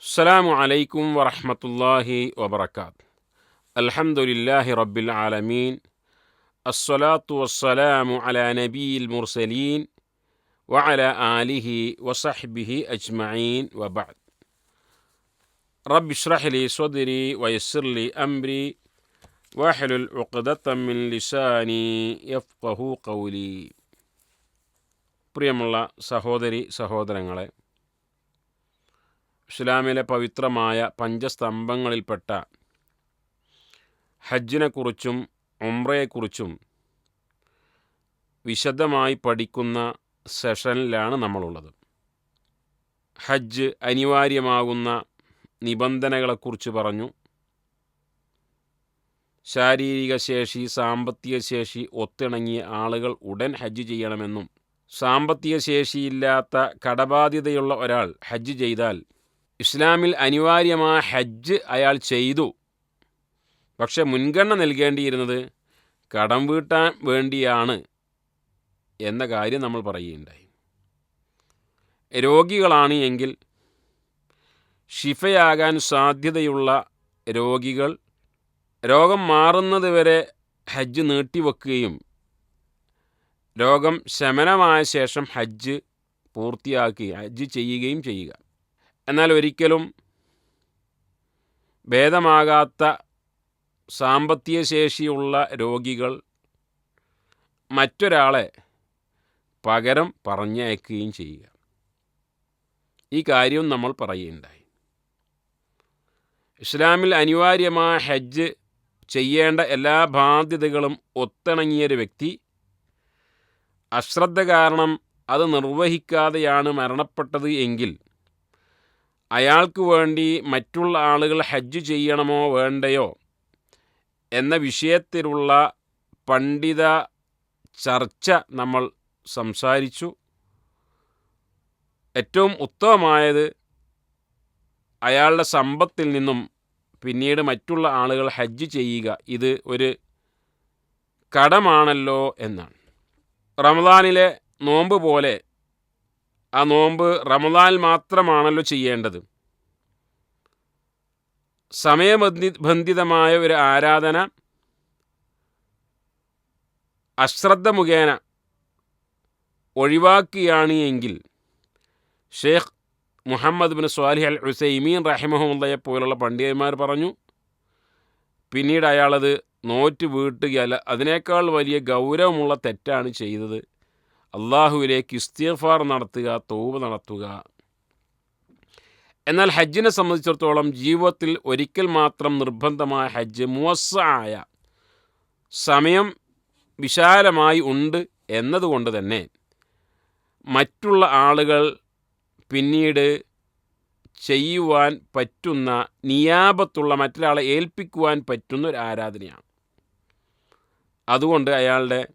السلام عليكم ورحمة الله وبركاته الحمد لله رب العالمين الصلاة والسلام على نبي المرسلين وعلى آله وصحبه أجمعين وبعد رب اشرح لي صدري ويسر لي أمري واحلل عقدة من لساني يفقه قولي പ്രിയമുള്ള സഹോദരി സഹോദരങ്ങളെ ഇസ്ലാമിലെ പവിത്രമായ പഞ്ചസ്തംഭങ്ങളിൽപ്പെട്ട ഹജ്ജിനെക്കുറിച്ചും ഉംറയെക്കുറിച്ചും വിശദമായി പഠിക്കുന്ന സെഷനിലാണ് നമ്മളുള്ളത്. ഹജ്ജ് അനിവാര്യമാകുന്ന നിബന്ധനകളെക്കുറിച്ച് പറഞ്ഞു. ശാരീരിക ശേഷി സാമ്പത്തിക ശേഷി ഒത്തിണങ്ങിയ ആളുകൾ ഉടൻ ഹജ്ജ് ചെയ്യണമെന്നും സാമ്പത്തിക ശേഷിയില്ലാത്ത കടബാധ്യതയുള്ള ഒരാൾ ഹജ്ജ് ചെയ്താൽ ഇസ്ലാമിൽ അനിവാര്യമായ ഹജ്ജ് അയാൾ ചെയ്തു. പക്ഷെ മുൻഗണന നൽകേണ്ടിയിരുന്നത് കടം വീട്ടാൻ വേണ്ടിയാണ് എന്ന കാര്യം നമ്മൾ പറയുകയുണ്ടായി. രോഗികളാണ് എങ്കിൽ ഷിഫയാകാൻ സാധ്യതയുള്ള രോഗികൾ രോഗം മാറുന്നത് വരെ ഹജ്ജ് നീട്ടിവെക്കുകയും രോഗം ശമനമായ ശേഷം ഹജ്ജ് പൂർത്തിയാക്കി ഹജ്ജ് ചെയ്യുകയും ചെയ്യുക. എന്നാൽ ഒരിക്കലും ഭേദമാകാത്ത സാമ്പത്തിക ശേഷിയുള്ള രോഗികൾ മറ്റൊരാളെ പകരം പറഞ്ഞയക്കുകയും ചെയ്യുക. ഈ കാര്യവും നമ്മൾ പറയുകയുണ്ടായി. ഇസ്ലാമിൽ അനിവാര്യമായ ഹജ്ജ് ചെയ്യേണ്ട എല്ലാ ബാധ്യതകളും ഒത്തിണങ്ങിയൊരു വ്യക്തി അശ്രദ്ധ കാരണം അത് നിർവഹിക്കാതെയാണ് മരണപ്പെട്ടത് എങ്കിൽ അയാൾക്ക് വേണ്ടി മറ്റുള്ള ആളുകൾ ഹജ്ജ് ചെയ്യണമോ വേണ്ടയോ എന്ന വിഷയത്തിലുള്ള പണ്ഡിത ചർച്ച നമ്മൾ സംസാരിച്ചു. ഏറ്റവും ഉത്തമമായത് അയാളുടെ സമ്പത്തിൽ നിന്നും പിന്നീട് മറ്റുള്ള ആളുകൾ ഹജ്ജ് ചെയ്യുക ഇത് ഒരു കടമാണല്ലോ എന്നാണ്. റമദാനിലെ നോമ്പ് പോലെ ആ നോമ്പ് റമദാൻ മാത്രമാണല്ലോ ചെയ്യേണ്ടത്. സമയബന്ധി ബന്ധിതമായ ഒരു ആരാധന അശ്രദ്ധ മുഖേന ഒഴിവാക്കുകയാണ് എങ്കിൽ Sheikh Muhammad bin Salih al Uthaymeen റഹിമഹുല്ലയെ പോലുള്ള പണ്ഡിതന്മാർ പറഞ്ഞു പിന്നീട് അയാളത് നോറ്റ് വീട്ടുകയല്ല. അതിനേക്കാൾ വലിയ ഗൗരവമുള്ള തെറ്റാണ് ചെയ്തത്. അള്ളാഹുവിലേക്ക് ഇസ്തിഫാർ നടത്തുക തോവ് നടത്തുക. എന്നാൽ ഹജ്ജിനെ സംബന്ധിച്ചിടത്തോളം ജീവിതത്തിൽ ഒരിക്കൽ മാത്രം നിർബന്ധമായ ഹജ്ജ് മുവസ്സായ സമയം വിശാലമായി ഉണ്ട് എന്നതുകൊണ്ട് തന്നെ മറ്റുള്ള ആളുകൾ പിന്നീട് ചെയ്യുവാൻ പറ്റുന്ന നിയാപത്തുള്ള മറ്റൊരാളെ ഏൽപ്പിക്കുവാൻ പറ്റുന്ന ഒരു ആരാധനയാണ്. അതുകൊണ്ട് അയാളുടെ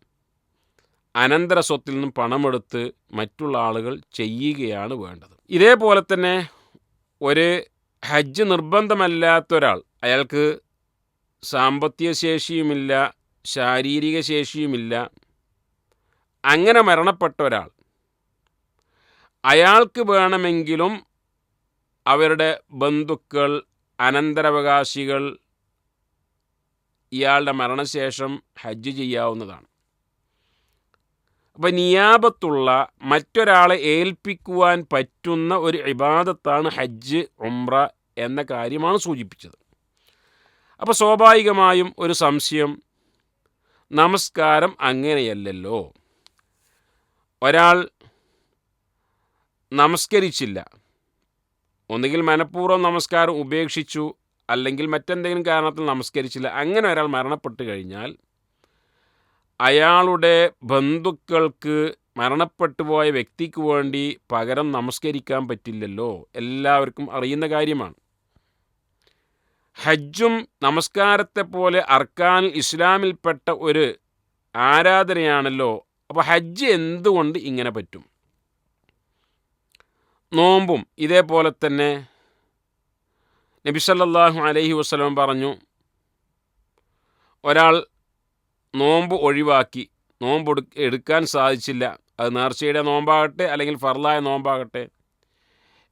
അനന്തര സ്വത്തിൽ നിന്നും പണമെടുത്ത് മറ്റുള്ള ആളുകൾ ചെയ്യുകയാണ് വേണ്ടത്. ഇതേപോലെ തന്നെ ഒരു ഹജ്ജ് നിർബന്ധമല്ലാത്ത ഒരാൾ അയാൾക്ക് സാമ്പത്തിക ശേഷിയുമില്ല ശാരീരിക ശേഷിയുമില്ല അങ്ങനെ മരണപ്പെട്ട ഒരാൾ അയാൾക്ക് വേണമെങ്കിലും അവരുടെ ബന്ധുക്കൾ അനന്തരവകാശികൾ ഇയാളുടെ മരണശേഷം ഹജ്ജ് ചെയ്യാവുന്നതാണ്. അപ്പം നിയാപത്തുള്ള മറ്റൊരാളെ ഏൽപ്പിക്കുവാൻ പറ്റുന്ന ഒരു ഇബാദത്താണ് ഹജ്ജ് ഉംറ എന്ന കാര്യമാണ് സൂചിപ്പിച്ചത്. അപ്പോൾ സ്വാഭാവികമായും ഒരു സംശയം നമസ്കാരം അങ്ങനെയല്ലല്ലോ. ഒരാൾ നമസ്കരിച്ചില്ല ഒന്നുകിൽ മനഃപൂർവം നമസ്കാരം ഉപേക്ഷിച്ചു അല്ലെങ്കിൽ മറ്റെന്തെങ്കിലും കാരണത്തിൽ നമസ്കരിച്ചില്ല അങ്ങനെ ഒരാൾ മരണപ്പെട്ട് കഴിഞ്ഞാൽ അയാളുടെ ബന്ധുക്കൾക്ക് മരണപ്പെട്ടുപോയ വ്യക്തിക്ക് വേണ്ടി പകരം നമസ്കരിക്കാൻ പറ്റില്ലല്ലോ. എല്ലാവർക്കും അറിയുന്ന കാര്യമാണ്. ഹജ്ജും നമസ്കാരത്തെ പോലെ അർക്കാൻ ഇസ്ലാമിൽപ്പെട്ട ഒരു ആരാധനയാണല്ലോ. അപ്പോൾ ഹജ്ജ് എന്തുകൊണ്ട് ഇങ്ങനെ പറ്റും? നോമ്പും ഇതേപോലെ തന്നെ. നബി സല്ലല്ലാഹു അലൈഹി വസ്ലം പറഞ്ഞു ഒരാൾ നോമ്പ് ഒഴിവാക്കി. നോമ്പ് എടുക്കാൻ സാധിച്ചില്ല. അത് നേർച്ചയുടെ നോമ്പാകട്ടെ അല്ലെങ്കിൽ ഫർലായ നോമ്പാകട്ടെ.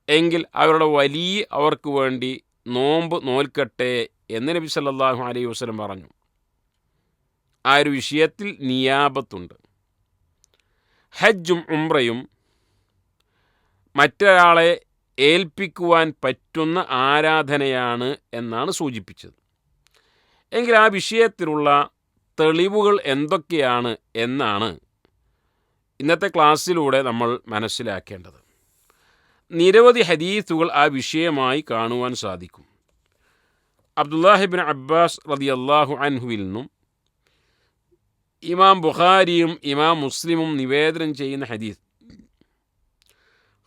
എങ്കിൽ അവരുടെ വലിയ അവർക്ക് വേണ്ടി നോമ്പ് നോൽക്കട്ടെ എന്ന് നബി സല്ലാഹു അലൈഹി വസ്ലം പറഞ്ഞു. ആ ഒരു വിഷയത്തിൽ നിയാപത്തുണ്ട്. ഹജ്ജും ഉംറയും മറ്റൊരാളെ ഏൽപ്പിക്കുവാൻ പറ്റുന്ന ആരാധനയാണ് എന്നാണ് സൂചിപ്പിച്ചത്. എങ്കിൽ ആ വിഷയത്തിലുള്ള തെളിവുകൾ എന്തൊക്കെയാണ് എന്നാണ് ഇന്നത്തെ ക്ലാസ്സിലൂടെ നമ്മൾ മനസ്സിലാക്കേണ്ടത്. നിരവധി ഹദീസുകൾ ആ വിഷയമായി കാണുവാൻ സാധിക്കും. അബ്ദുല്ലാഹിബിൻ അബ്ബാസ് റതി അള്ളാഹു അൻഹുവിൽ നിന്നും ഇമാം ബുഖാരിയും ഇമാം മുസ്ലിമും നിവേദനം ചെയ്യുന്ന ഹദീസ്.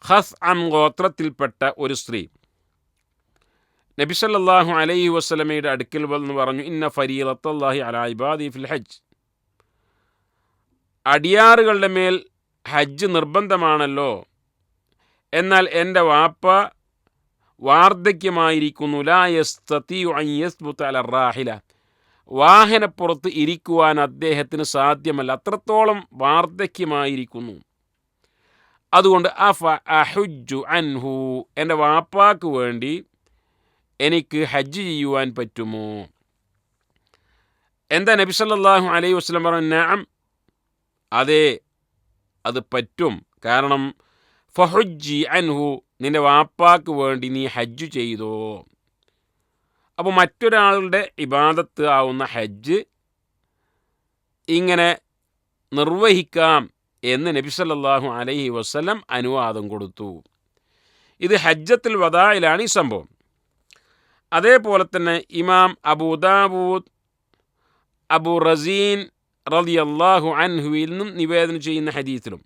ഹസ് അം ഗോത്രത്തിൽപ്പെട്ട ഒരു സ്ത്രീ നബിസല്ലാഹു അലൈഹി വസ്ലമയുടെ അടുക്കൽ വന്ന് പറഞ്ഞു ഇന്ന ഫരീലത്തല്ലാഹി അലാ ഇബാദി ഫിൽ ഹജ്ജ്. അടിയാറുകളുടെ മേൽ ഹജ്ജ് നിർബന്ധമാണല്ലോ. എന്നാൽ എന്റെ വാപ്പ വാർദ്ധക്യമായിരിക്കുന്നു. ലാ യസ്തതിയു അൻ അല റാഹില. വാഹനപ്പുറത്ത് ഇരിക്കുവാൻ അദ്ദേഹത്തിന് സാധ്യമല്ല. അത്രത്തോളം വാർദ്ധക്യമായിരിക്കുന്നു. അതുകൊണ്ട് അഫ അഹുജു അൻഹു എന്റെ വാപ്പാക്ക് വേണ്ടി എനിക്ക് ഹജ്ജ് ചെയ്യുവാൻ പറ്റുമോ? എന്താ നബി സല്ലാഹു അലൈഹി വസ്ലം പറഞ്ഞു നഅം അതെ അത് പറ്റും. കാരണം ഫഹുജി അൻഹു നിന്റെ വാപ്പാക്ക് വേണ്ടി നീ ഹജ്ജ് ചെയ്തോ? അപ്പോൾ മറ്റൊരാളുടെ ഇബാദത്ത് ആവുന്ന ഹജ്ജ് ഇങ്ങനെ നിർവഹിക്കാം എന്ന് നബി സല്ലാഹു അലൈഹി വസ്ലം അനുവാദം കൊടുത്തു. ഇത് ഹജ്ജത്തിൽ വദായിലാണ് ഈ സംഭവം. അതേപോലെ തന്നെ ഇമാം അബൂദാബൂദ് അബു റസീൻ റളിയല്ലാഹു അൻഹുവിൽ നിന്നും നിവേദനം ചെയ്യുന്ന ഹദീസിലും.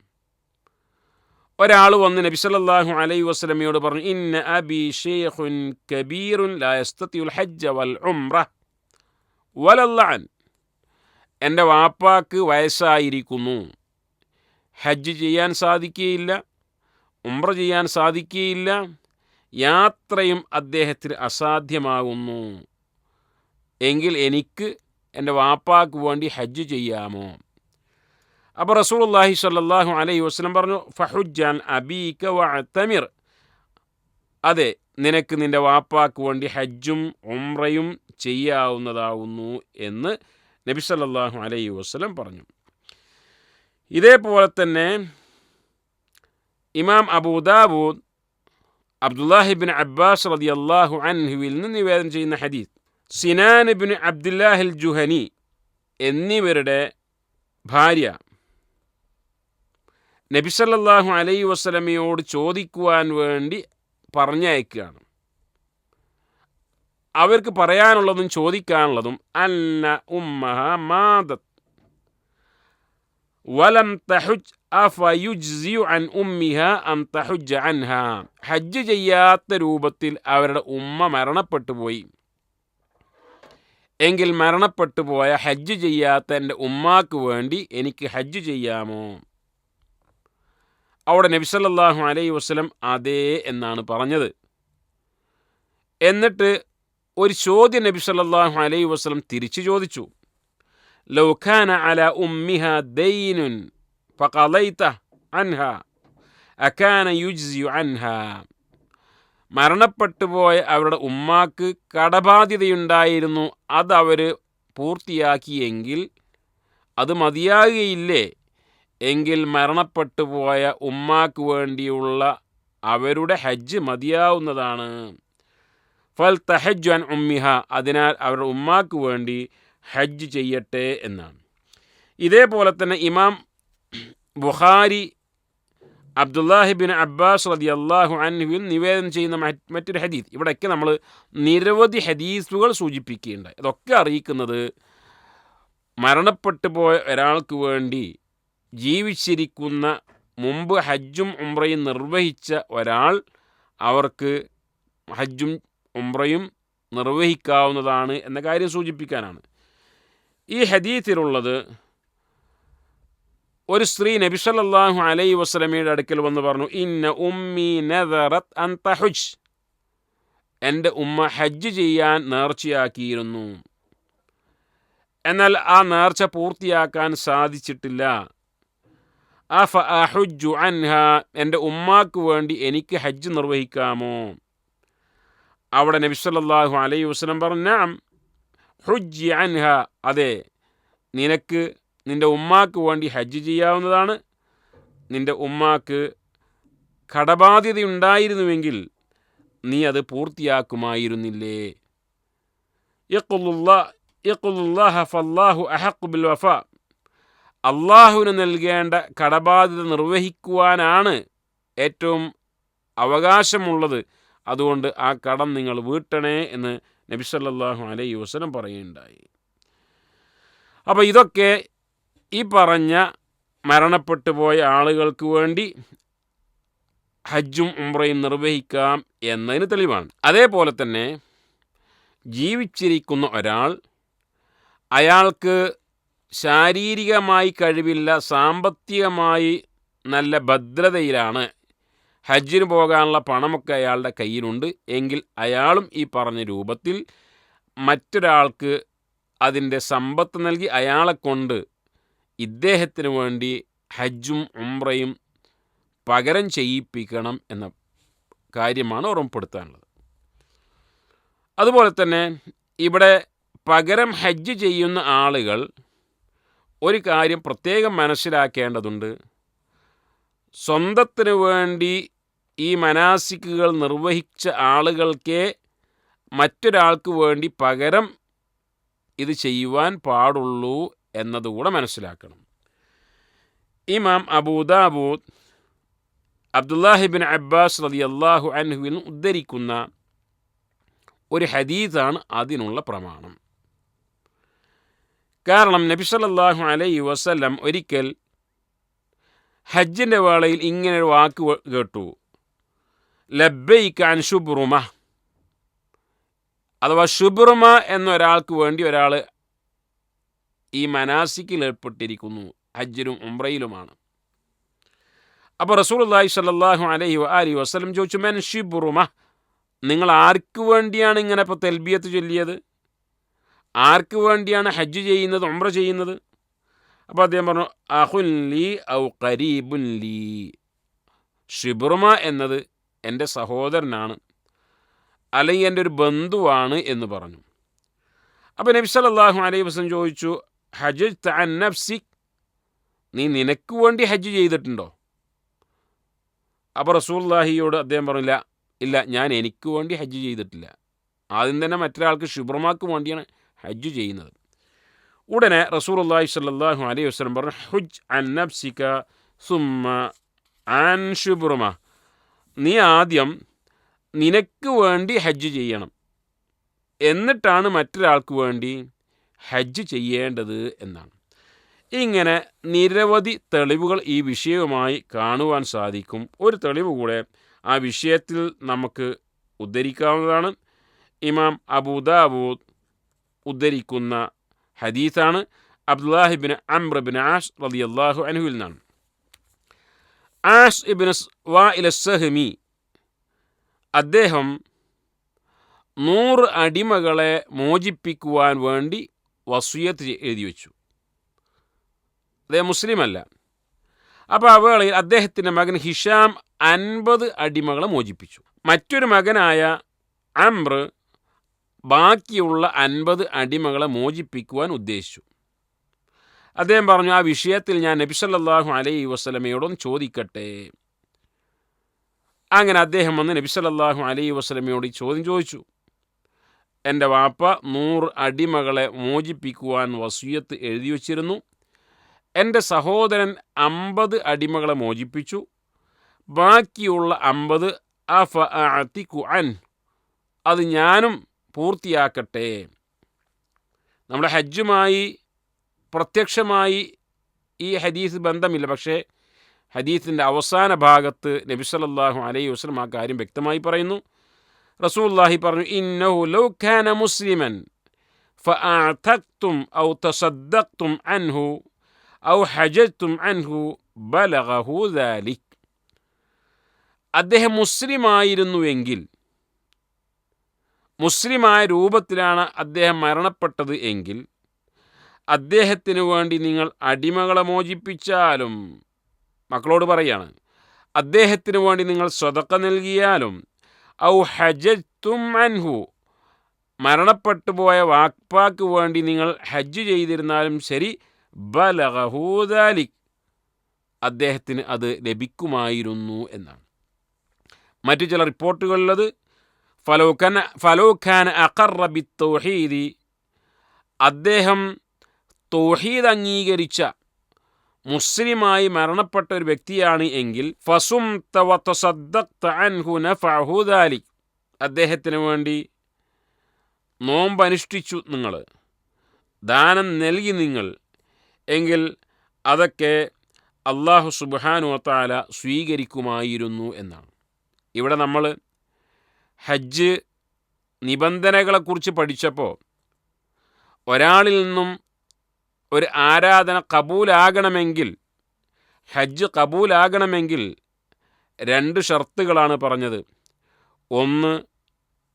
ഒരാൾ വന്ന് നബി സല്ലല്ലാഹു അലൈഹി വസല്ലമയോട് പറഞ്ഞു ഇന്ന അബി ഷെയ്ഖുൻ കബീറുൻ ലാ ഹജ്ജ വൽ ഉംറ വലല്ലഅൻ എന്റെ വാപ്പാക്ക് വയസ്സായിരിക്കുന്നു. ഹജ്ജ് ചെയ്യാൻ സാധിക്കുകയില്ല ഉംറ ചെയ്യാൻ സാധിക്കുകയില്ല യാത്രയും അദ്ദേഹത്തിന് അസാധ്യമാകുന്നു. എങ്കിൽ എനിക്ക് എന്റെ വാപ്പാക്ക് വേണ്ടി ഹജ്ജ് ചെയ്യാമോ? അപ്പോൾ റസൂലുള്ളാഹി സ്വല്ലല്ലാഹു അലൈ വസ്ലം പറഞ്ഞു ഫഹുജാൻ അബീക്ക തമിർ അതെ നിനക്ക് നിന്റെ വാപ്പാക്ക് വേണ്ടി ഹജ്ജും ഉംറയും ചെയ്യാവുന്നതാവുന്നു എന്ന് നബി സല്ലാഹു അലൈ വസ്ലം പറഞ്ഞു. ഇതേപോലെ തന്നെ ഇമാം അബൂദാബൂദ് അബ്ദുല്ലാഹിബിൻ അബ്ബാസ് റളിയല്ലാഹു അൻഹുവിൽ നിന്ന് നിവേദനം ചെയ്യുന്ന ഹദീസ്. സിനാൻ ബിൻ അബ്ദുല്ലാഹിൽ ജുഹനി എന്നിവരുടെ ഭാര്യ നബിസല്ലാഹു അലൈ വസ്ലമയോട് ചോദിക്കുവാൻ വേണ്ടി പറഞ്ഞയക്കുകയാണ്. അവർക്ക് പറയാനുള്ളതും ചോദിക്കാനുള്ളതും അന്ന ഉമ്മഹ മാദത്ത് വലം തഹുജ് അഫയുജ്സിയു അൻ ഉമ്മിഹ അം തഹുജ് അൻഹ. ഹജ്ജ് ചെയ്യാത്ത രൂപത്തിൽ അവരുടെ ഉമ്മ മരണപ്പെട്ടു പോയി. എങ്കിൽ മരണപ്പെട്ടു പോയ ഹജ്ജ് ചെയ്യാത്ത എന്റെ ഉമ്മാക്ക് വേണ്ടി എനിക്ക് ഹജ്ജ് ചെയ്യാമോ? അവിടെ നബിസല്ലാഹു അലൈ വസ്ലം അതേ എന്നാണ് പറഞ്ഞത്. എന്നിട്ട് ഒരു ചോദ്യം നബി സല്ലല്ലാഹു അലൈഹി വസ്ലം തിരിച്ചു ചോദിച്ചു. ലൗഖാന അല ഉമ്മിഹ ദൈനുൻ ഫഖലൈത അൻഹ അക്കാന യുജ്സിയു അൻഹ മരണപ്പെട്ടുപോയ അവരുടെ ഉമ്മാക്ക് കടബാധ്യതയുണ്ടായിരുന്നു. അതവർ പൂർത്തിയാക്കിയെങ്കിൽ അത് മതിയാകുകയില്ലേ? എങ്കിൽ മരണപ്പെട്ടുപോയ ഉമ്മാക്ക് വേണ്ടിയുള്ള അവരുടെ ഹജ്ജ് മതിയാവുന്നതാണ്. ഫൽ തഹജ് അൻ ഉമ്മിഹ. അതിനാൽ അവരുടെ ഉമ്മാക്ക് വേണ്ടി ഹജ്ജ് ചെയ്യട്ടെ എന്നാണ്. ഇതേപോലെ തന്നെ ഇമാം ബുഖാരി അബ്ദുല്ലാഹിബിൻ അബ്ബാസ് റതി അള്ളാഹു അൻഹുവിൽ നിവേദനം ചെയ്യുന്ന മറ്റൊരു ഹദീസ്. ഇവിടെയൊക്കെ നമ്മൾ നിരവധി ഹദീസുകൾ സൂചിപ്പിക്കുകയുണ്ടായി. ഇതൊക്കെ അറിയിക്കുന്നത് മരണപ്പെട്ടു പോയ ഒരാൾക്ക് വേണ്ടി ജീവിച്ചിരിക്കുന്ന മുമ്പ് ഹജ്ജും ഉംറയും നിർവഹിച്ച ഒരാൾ അവർക്ക് ഹജ്ജും ഉംറയും നിർവഹിക്കാവുന്നതാണ് എന്ന കാര്യം സൂചിപ്പിക്കാനാണ്. ഈ ഹദീത്തിലുള്ളത് ഒരു സ്ത്രീ നബി സല്ലല്ലാഹു അലൈ വസ്ലമിയുടെ അടുക്കൽ വന്ന് പറഞ്ഞു ഇന്ന ഉമ്മി നദറത്ത് അൻ എന്റെ ഉമ്മ ഹജ്ജ് ചെയ്യാൻ നേർച്ചയാക്കിയിരുന്നു. എന്നാൽ ആ നേർച്ച പൂർത്തിയാക്കാൻ സാധിച്ചിട്ടില്ല. ആ അഹുജു അൻഹ എന്റെ ഉമ്മാക്ക് വേണ്ടി എനിക്ക് ഹജ്ജ് നിർവഹിക്കാമോ? അവിടെ നബി സല്ലല്ലാഹു അലൈഹി വസല്ലം പറഞ്ഞു "നഅം, ഹുജ്ജി അൻഹ. അതെ നിനക്ക് നിന്റെ ഉമ്മാക്ക് വേണ്ടി ഹജ്ജ് ചെയ്യാവുന്നതാണ്. നിന്റെ ഉമ്മാക്ക് കടബാധ്യതയുണ്ടായിരുന്നുവെങ്കിൽ നീ അത് പൂർത്തിയാക്കുമായിരുന്നില്ലേ? വഫ. അള്ളാഹുവിന് നൽകേണ്ട കടബാധ്യത നിർവഹിക്കുവാനാണ് ഏറ്റവും അവകാശമുള്ളത്. അതുകൊണ്ട് ആ കടം നിങ്ങൾ വീട്ടണേ എന്ന് നബി അലൈ വസല്ലം പറയുകയുണ്ടായി. അപ്പോൾ ഇതൊക്കെ ഈ പറഞ്ഞ മരണപ്പെട്ടു പോയ ആളുകൾക്ക് വേണ്ടി ഹജ്ജും ഉംറയും നിർവഹിക്കാം എന്നതിന് തെളിവാണ്. അതേപോലെ തന്നെ ജീവിച്ചിരിക്കുന്ന ഒരാൾ അയാൾക്ക് ശാരീരികമായി കഴിവില്ല സാമ്പത്തികമായി നല്ല ഭദ്രതയിലാണ് ഹജ്ജിന് പോകാനുള്ള പണമൊക്കെ അയാളുടെ കയ്യിലുണ്ട് എങ്കിൽ അയാളും ഈ പറഞ്ഞ രൂപത്തിൽ മറ്റൊരാൾക്ക് അതിന്റെ സമ്പത്ത് നൽകി അയാളെ കൊണ്ട് ഇദ്ദേഹത്തിന് വേണ്ടി ഹജ്ജും ഉംറയും പകരം ചെയ്യിപ്പിക്കണം എന്ന കാര്യമാണ് ഓർമ്മപ്പെടുത്താനുള്ളത്. അതുപോലെ തന്നെ ഇവിടെ പകരം ഹജ്ജ് ചെയ്യുന്ന ആളുകൾ ഒരു കാര്യം പ്രത്യേകം മനസ്സിലാക്കേണ്ടതുണ്ട്. സ്വന്തത്തിന് വേണ്ടി ഈ മനാസിക്കുകൾ നിർവഹിച്ച ആളുകൾക്കേ മറ്റൊരാൾക്ക് വേണ്ടി പകരം ഇത് ചെയ്യുവാൻ പാടുള്ളൂ എന്നതുകൂടെ മനസ്സിലാക്കണം. ഇമാം അബൂദാബൂദ് അബ്ദുല്ലാഹിബിൻ അബ്ബാസ് റതി അള്ളാഹു അൻഹുവിൽ നിന്ന് ഉദ്ധരിക്കുന്ന ഒരു ഹദീസാണ് അതിനുള്ള പ്രമാണം. കാരണം നബി സല്ലല്ലാഹു അലൈഹി വസല്ലം ഒരിക്കൽ ഹജ്ജിന്റെ വേളയിൽ ഇങ്ങനെ ഒരു വാക്ക് കേട്ടു. ലബ്ബൈക്കാൻ ഷുബ്റുമ അഥവാ ശുബ്രുമ എന്നൊരാൾക്ക് വേണ്ടി ഒരാൾ ഈ മനാസിക്കിൽ ഏർപ്പെട്ടിരിക്കുന്നു ഹജ്ജിലും ഉംറയിലുമാണ്. അപ്പോൾ റസൂലുള്ളാഹി സ്വല്ലല്ലാഹു അലൈഹി അലി വസ്ലം ചോദിച്ചു മെൻ ബുറുമ നിങ്ങൾ ആർക്ക് വേണ്ടിയാണ് ഇങ്ങനെ ഇപ്പോൾ തെൽബിയത്ത് ചൊല്ലിയത്? ആർക്ക് വേണ്ടിയാണ് ഹജ്ജ് ചെയ്യുന്നത് ഉംറ ചെയ്യുന്നത്? അപ്പോൾ അദ്ദേഹം പറഞ്ഞു അഹുൻ ലീ ഔ കരീബുൻ ലീ. ഷിബുറുമ എന്നത് എന്റെ സഹോദരനാണ് അല്ലെങ്കിൽ എന്റെ ഒരു ബന്ധുവാണ് എന്ന് പറഞ്ഞു. അപ്പോൾ നബി സല്ലല്ലാഹു അലൈഹി വസല്ലം ചോദിച്ചു ഹജ്ജ് താൻ നഫ്സിക് നീ നിനക്ക് വേണ്ടി ഹജ്ജ് ചെയ്തിട്ടുണ്ടോ? അപ്പോൾ റസൂല്ലാഹിയോട് അദ്ദേഹം പറഞ്ഞില്ല ഇല്ല ഞാൻ എനിക്ക് വേണ്ടി ഹജ്ജ് ചെയ്തിട്ടില്ല. ആദ്യം തന്നെ മറ്റൊരാൾക്ക് ഷുബ്രമാക്ക് വേണ്ടിയാണ് ഹജ്ജ് ചെയ്യുന്നത്. ഉടനെ റസൂലുള്ളാഹി സ്വല്ലല്ലാഹു അലൈഹി വസ്ലം പറഞ്ഞു ഹുജ് അൻ നഫ്സിക സുമ ഷുബ്രമ നീ ആദ്യം നിനക്ക് വേണ്ടി ഹജ്ജ് ചെയ്യണം. എന്നിട്ടാണ് മറ്റൊരാൾക്ക് വേണ്ടി ഹജ്ജ് ചെയ്യേണ്ടത് എന്നാണ്. ഇങ്ങനെ നിരവധി തെളിവുകൾ ഈ വിഷയവുമായി കാണുവാൻ സാധിക്കും. ഒരു തെളിവ് കൂടെ ആ വിഷയത്തിൽ നമുക്ക് ഉദ്ധരിക്കാവുന്നതാണ്. ഇമാം അബൂദാബൂദ് ഉദ്ധരിക്കുന്ന ഹദീസാണ്. അബ്ദുല്ലാഹിബിൻ അംറബിൻ ആഷ് റളിയല്ലാഹു അൻഹുവിൽ നിന്നാണ്. As ibn Wail Sahmi. അദ്ദേഹം നൂറ് അടിമകളെ മോചിപ്പിക്കുവാൻ വേണ്ടി വസുയത്ത് എഴുതി വെച്ചു. അദ്ദേഹം മുസ്ലിമല്ല. അപ്പോൾ ആ വേളയിൽ അദ്ദേഹത്തിന്റെ മകൻ ഹിഷാം അൻപത് അടിമകളെ മോചിപ്പിച്ചു. മറ്റൊരു മകനായ അമ്ര ബാക്കിയുള്ള അൻപത് അടിമകളെ മോചിപ്പിക്കുവാൻ ഉദ്ദേശിച്ചു. അദ്ദേഹം പറഞ്ഞു ആ വിഷയത്തിൽ ഞാൻ നബി അലൈ അലൈഹി വസല്ലമയോടൊന്ന് ചോദിക്കട്ടെ? അങ്ങനെ അദ്ദേഹം വന്ന് നബി അലൈ വസ്ലമയോട് ചോദ്യം ചോദിച്ചു. എന്റെ വാപ്പ നൂറ് അടിമകളെ മോചിപ്പിക്കുവാൻ വസൂയത്ത് എഴുതി വച്ചിരുന്നു. എന്റെ സഹോദരൻ അമ്പത് അടിമകളെ മോചിപ്പിച്ചു. ബാക്കിയുള്ള അമ്പത് അഫ അത്തിക്കു അൻ അത് ഞാനും പൂർത്തിയാക്കട്ടെ. നമ്മുടെ ഹജ്ജുമായി പ്രത്യക്ഷമായി ഈ ഹദീസ് ബന്ധമില്ല പക്ഷേ ഹദീസിന്റെ അവസാന ഭാഗത്ത് നബി സല്ലല്ലാഹു അലൈഹി വസ്ലം ആ കാര്യം വ്യക്തമായി പറയുന്നു. റസൂലുള്ളാഹി പറഞ്ഞു ഇന്നഹു ലൗ കാന മുസ്ലിമൻ ഫഅഅതഖ്തും ഔ തസദ്ദഖ്തും അൻഹു ഔ ഹജജ്തും അൻഹു ബലഗഹു ദാലിക്. അദ്ദേഹം മുസ്ലിമായിരുന്നുവെങ്കിൽ മുസ്ലിമായ രൂപത്തിലാണ് അദ്ദേഹം മരണപ്പെട്ടത് എങ്കിൽ അദ്ദേഹത്തിന് വേണ്ടി നിങ്ങൾ അടിമകളെ മോചിപ്പിച്ചാലും മക്കളോട് പറയാണ് അദ്ദേഹത്തിന് വേണ്ടി നിങ്ങൾ സ്വതക്ക നൽകിയാലും ഔ അൻഹു. മരണപ്പെട്ടു പോയ വാക്പാക്ക് വേണ്ടി നിങ്ങൾ ഹജ്ജ് ചെയ്തിരുന്നാലും ശരി ബലഹൂദാലിക് അദ്ദേഹത്തിന് അത് ലഭിക്കുമായിരുന്നു എന്നാണ്. മറ്റു ചില റിപ്പോർട്ടുകളിലത് ഫലോഖാൻ ഫലോഖാൻ അഖർബി തൗഹീദി അദ്ദേഹം തൗഹീദ് അംഗീകരിച്ച മുസ്ലിമായി മരണപ്പെട്ട ഒരു വ്യക്തിയാണ് എങ്കിൽ ഫസും അദ്ദേഹത്തിന് വേണ്ടി നോമ്പനുഷ്ഠിച്ചു നിങ്ങൾ ദാനം നൽകി നിങ്ങൾ എങ്കിൽ അതൊക്കെ അള്ളാഹു സുബാനു താല സ്വീകരിക്കുമായിരുന്നു എന്നാണ്. ഇവിടെ നമ്മൾ ഹജ്ജ് നിബന്ധനകളെക്കുറിച്ച് പഠിച്ചപ്പോൾ ഒരാളിൽ നിന്നും ഒരു ആരാധന കബൂലാകണമെങ്കിൽ ഹജ്ജ് കബൂലാകണമെങ്കിൽ രണ്ട് ഷർത്തുകളാണ് പറഞ്ഞത്. ഒന്ന്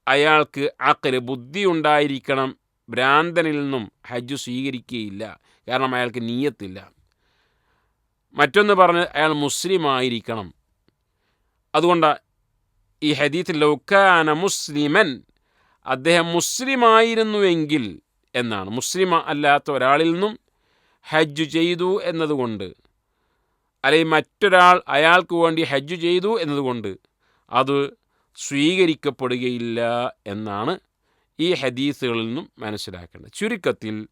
അയാൾക്ക് അക്കൽ ബുദ്ധി ഉണ്ടായിരിക്കണം ഭ്രാന്തനിൽ നിന്നും ഹജ്ജ് സ്വീകരിക്കുകയില്ല കാരണം അയാൾക്ക് നീയത്തില്ല. മറ്റൊന്ന് പറഞ്ഞ് അയാൾ മുസ്ലിം ആയിരിക്കണം അതുകൊണ്ട് ഈ ഹദീത്തിൽ ലൗക്കാന മുസ്ലിമൻ അദ്ദേഹം മുസ്ലിമായിരുന്നുവെങ്കിൽ എന്നാണ്. മുസ്ലിം അല്ലാത്ത ഒരാളിൽ നിന്നും ഹജ്ജ് ചെയ്തു എന്നതുകൊണ്ട്. അല്ലെങ്കിൽ മറ്റൊരാൾ അയാൾക്ക് വേണ്ടി ഹജ്ജ് ചെയ്തു എന്നതുകൊണ്ട് അത് സ്വീകരിക്കപ്പെടുകയില്ല എന്നാണ് ഈ ഹദീസുകളിൽ നിന്നും മനസ്സിലാക്കേണ്ടത്. ചുരുക്കത്തിൽ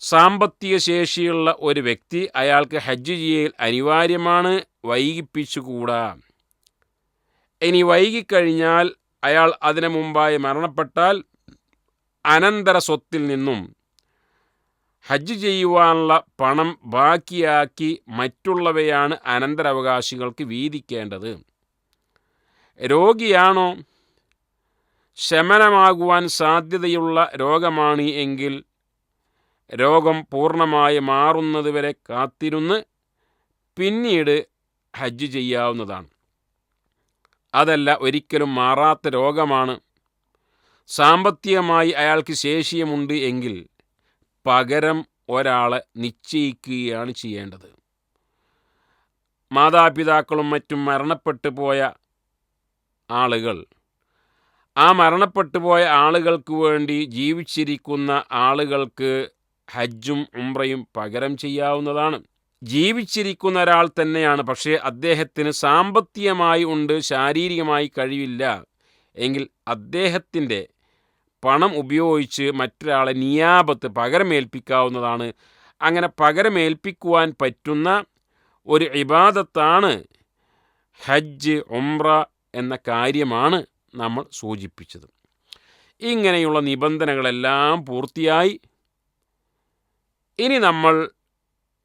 സാമ്പത്തിക ശേഷിയുള്ള ഒരു വ്യക്തി അയാൾക്ക് ഹജ്ജ് ചെയ്യൽ അനിവാര്യമാണ് വൈകിപ്പിച്ചുകൂടാ. ഇനി വൈകിക്കഴിഞ്ഞാൽ അയാൾ അതിനു മുമ്പായി മരണപ്പെട്ടാൽ അനന്തര സ്വത്തിൽ നിന്നും ഹജ്ജ് ചെയ്യുവാനുള്ള പണം ബാക്കിയാക്കി മറ്റുള്ളവയാണ് അനന്തരാവകാശികൾക്ക് വീതിക്കേണ്ടത്. രോഗിയാണോ? ശമനമാകുവാൻ സാധ്യതയുള്ള രോഗമാണ് എങ്കിൽ രോഗം പൂർണമായി മാറുന്നതുവരെ കാത്തിരുന്ന് പിന്നീട് ഹജ്ജ് ചെയ്യാവുന്നതാണ്. അതല്ല ഒരിക്കലും മാറാത്ത രോഗമാണ്. സാമ്പത്തികമായി അയാൾക്ക് ശേഷിയുമുണ്ട് എങ്കിൽ പകരം ഒരാളെ നിശ്ചയിക്കുകയാണ് ചെയ്യേണ്ടത്. മാതാപിതാക്കളും മറ്റും മരണപ്പെട്ടു പോയ ആളുകൾ. ആ മരണപ്പെട്ടു പോയ ആളുകൾക്ക് വേണ്ടി ജീവിച്ചിരിക്കുന്ന ആളുകൾക്ക് ഹജ്ജും ഉംറയും പകരം ചെയ്യാവുന്നതാണ്. ജീവിച്ചിരിക്കുന്ന ഒരാൾ തന്നെയാണ് പക്ഷേ അദ്ദേഹത്തിന് സാമ്പത്തികമായി ഉണ്ട് ശാരീരികമായി കഴിവില്ല. എങ്കിൽ അദ്ദേഹത്തിന്റെ പണം ഉപയോഗിച്ച് മറ്റൊരാളെ നിയാപത്ത് പകരമേൽപ്പിക്കാവുന്നതാണ്. അങ്ങനെ പകരമേൽപ്പിക്കുവാൻ പറ്റുന്ന ഒരു ഇബാദത്താണ് ഹജ്ജ് ഉംറ എന്ന കാര്യമാണ് നമ്മൾ സൂചിപ്പിച്ചത്. ഇങ്ങനെയുള്ള നിബന്ധനകളെല്ലാം പൂർത്തിയായി. ഇനി നമ്മൾ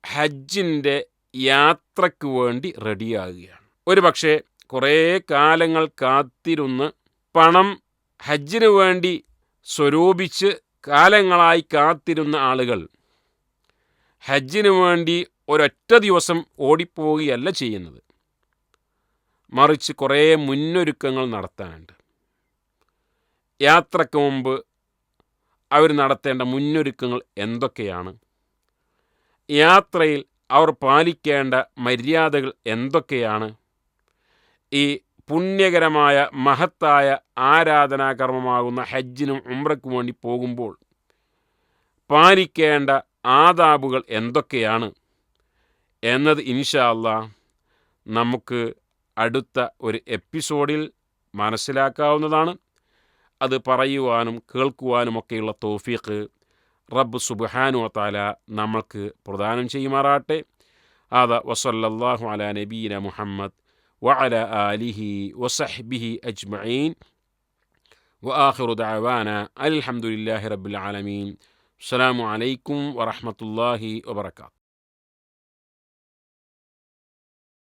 ഹജ്ജിന്റെ യാത്രയ്ക്ക് വേണ്ടി റെഡിയാകുകയാണ്. ഒരു പക്ഷേ കുറേ കാലങ്ങൾ കാത്തിരുന്ന് പണം ഹജ്ജിന് വേണ്ടി സ്വരൂപിച്ച് കാലങ്ങളായി കാത്തിരുന്ന ആളുകൾ ഹജ്ജിനു വേണ്ടി ഒരൊറ്റ ദിവസം ഓടിപ്പോവുകയല്ല ചെയ്യുന്നത്. മറിച്ച് കുറേ മുന്നൊരുക്കങ്ങൾ നടത്താനുണ്ട്. യാത്രയ്ക്ക് മുമ്പ് അവർ നടത്തേണ്ട മുന്നൊരുക്കങ്ങൾ എന്തൊക്കെയാണ്? യാത്രയിൽ അവർ പാലിക്കേണ്ട മര്യാദകൾ എന്തൊക്കെയാണ്? ഈ പുണ്യകരമായ മഹത്തായ ആരാധനാകർമ്മമാകുന്ന ഹജ്ജിനും ഉംറയ്ക്കും വേണ്ടി പോകുമ്പോൾ പാലിക്കേണ്ട ആദാബുകൾ എന്തൊക്കെയാണ്? എന്നത് ഇൻഷല്ല നമുക്ക് അടുത്ത ഒരു എപ്പിസോഡിൽ മനസ്സിലാക്കാവുന്നതാണ്. അത് പറയുവാനും കേൾക്കുവാനുമൊക്കെയുള്ള തോഫീക്ക് റബ്ബ് സുബാനു താല നമ്മൾക്ക് പ്രദാനം ചെയ്യുമാറാട്ടെ ആദ വസല്ലാഹു അല നബീന മുഹമ്മദ് وعلى آله وصحبه أجمعين. وآخر دعوانا الحمد لله رب العالمين. السلام عليكم ورحمة الله وبركاته.